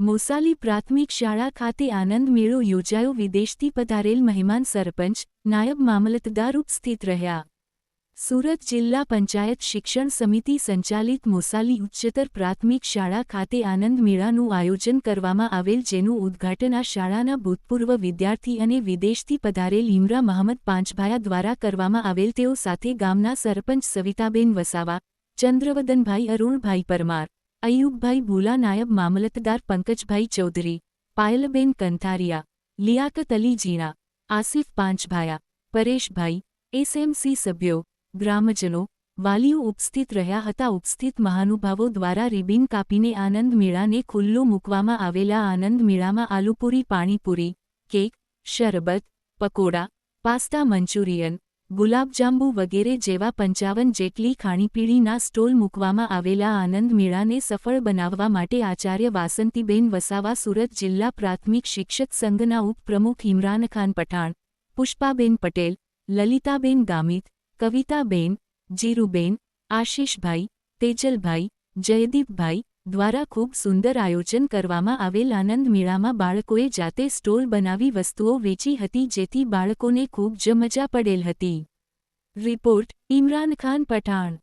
મોસાલી પ્રાથમિક શાળા ખાતે આનંદ મેળો યોજાયો. વિદેશથી પધારેલ મહેમાન સરપંચ, નાયબ મામલતદાર ઉપસ્થિત રહ્યા. સુરત જિલ્લા પંચાયત શિક્ષણ સમિતિ સંચાલિત મોસાલી ઉચ્ચતર પ્રાથમિક શાળા ખાતે આનંદ મેળાનું આયોજન કરવામાં આવેલ જેનું ઉદ્ઘાટન આ શાળાના ભૂતપૂર્વ વિદ્યાર્થી અને વિદેશથી પધારેલ ઇમરા મહમદ પાંચભાયા દ્વારા કરવામાં આવેલ. તેઓ સાથે ગામના સરપંચ સવિતાબેન વસાવા, ચંદ્રવદનભાઈ અરુણભાઈ પરમાર, અયુબભાઈ ભૂલા નાયબ મામલતદાર પંકજભાઈ ચૌધરી, પાયલબેન કંથારિયા, લિયાકત અલી જીણા આસિફ પાંચભાયા, પરેશભાઈ, એસએમસી સભ્યો ગ્રામજનો, વાલીઓ ઉપસ્થિત રહ્યા હતા. ઉપસ્થિત મહાનુભાવો દ્વારા રિબિન કાપીને આનંદ મેળાને ખુલ્લો મૂકવામાં આવેલા આનંદ મેળામાં આલુપુરી, પાણીપુરી, કેક, શરબત, પકોડા, પાસ્તા મંચુરિયન, ગુલાબજાંબુ વગેરે જેવા પંચાવન જેટલી ખાણીપીણીના સ્ટોલ મૂકવામાં આવેલા આનંદ મેળાને સફળ બનાવવા માટે આચાર્ય વાસંતીબેન વસાવા સુરત જિલ્લા પ્રાથમિક શિક્ષક સંઘના ઉપપ્રમુખ ઇમરાનખાન પઠાણ, પુષ્પાબેન પટેલ, લલિતાબેન ગામિત કવિતાબેન, જીરુબેન, આશીષભાઈ, તેજલભાઈ, જયદીપભાઈ દ્વારા ખૂબ સુંદર આયોજન કરવામાં આવેલ આનંદ મેળામાં બાળકોએ જાતે સ્ટોલ બનાવી વસ્તુઓ વેચી હતી જેથી બાળકોને ખૂબ જ મજા પડેલ હતી. રિપોર્ટ, ઇમરાન ખાન પઠાણ.